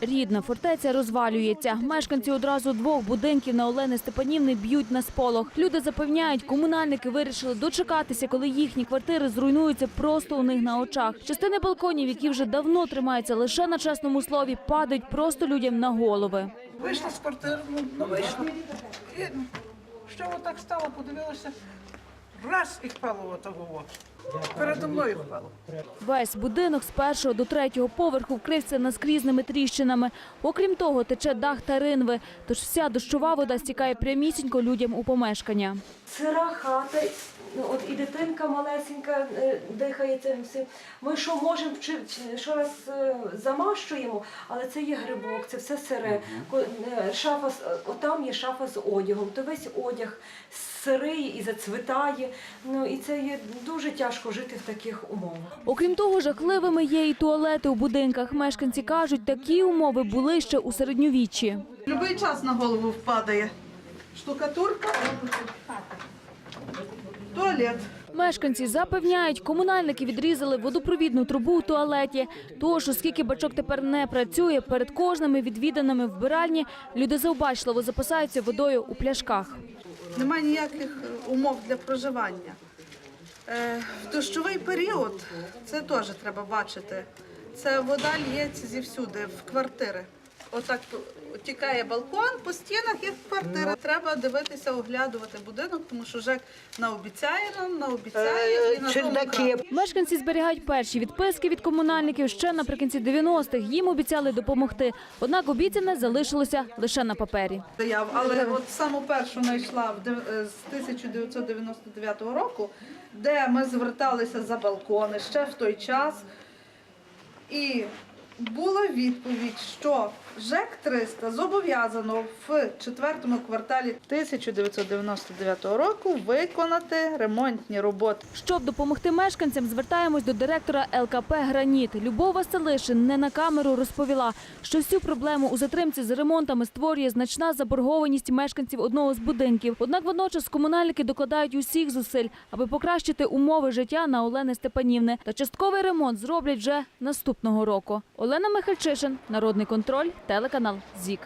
Рідна фортеця розвалюється. Мешканці одразу двох будинків на Олени Степанівни б'ють на сполох. Люди запевняють, комунальники вирішили дочекатися, коли їхні квартири зруйнуються просто у них на очах. Частини балконів, які вже давно тримаються лише на чесному слові, падають просто людям на голови. Вийшла з квартири, ну, ну вийшла. І що отак стало, подивилася, раз і впало отого. Передо мною впало. Весь будинок з першого до третього поверху вкрився наскрізними тріщинами. Окрім того, тече дах та ринви, тож вся дощова вода стікає прямісінько людям у помешкання. Сира хата, ну, от і дитинка малесенька е, дихає цим всім. Ми що можемо чи, чи- що раз е, замащуємо, але це є грибок, це все сире. Е, Шафа, там є шафа з одягом, то весь одяг сирий і зацвітає. Ну і це є дуже тяжко жити в таких умовах. Окрім того, жахливими є і туалети у будинках. Мешканці кажуть, такі умови були ще у середньовіччі. Любий час на голову впадає. Штукатурка, туалет. Мешканці запевняють, комунальники відрізали водопровідну трубу у туалеті. Тож, оскільки бачок тепер не працює, перед кожними відвіданими вбиральні люди завбачливо запасаються водою у пляшках. Немає ніяких е, умов для проживання. Е, В дощовий період це теж треба бачити. Це вода лється зівсюди, в квартири. Отак тікає балкон по стінах і в квартири. Треба дивитися, оглядувати будинок, тому що ЖЕК наобіцяє нам, наобіцяє і на тому. Мешканці зберігають перші відписки від комунальників ще наприкінці 90-х. Їм обіцяли допомогти. Однак обіцяне залишилося лише на папері. заяв, але от саму першу знайшла в е, з 1999 року, де ми зверталися за балкони ще в той час. І була відповідь, що ЖЕК 300 зобов'язано в четвертому кварталі 1999 року виконати ремонтні роботи. Щоб допомогти мешканцям, звертаємось до директора ЛКП Граніт. Любов Василишин не на камеру розповіла, що всю проблему у затримці з ремонтами створює значна заборгованість мешканців одного з будинків. Однак водночас комунальники докладають усіх зусиль, аби покращити умови життя на Олени Степанівни. Та частковий ремонт зроблять вже наступного року. Олена Михальчишин, Народний контроль, телеканал ЗІК.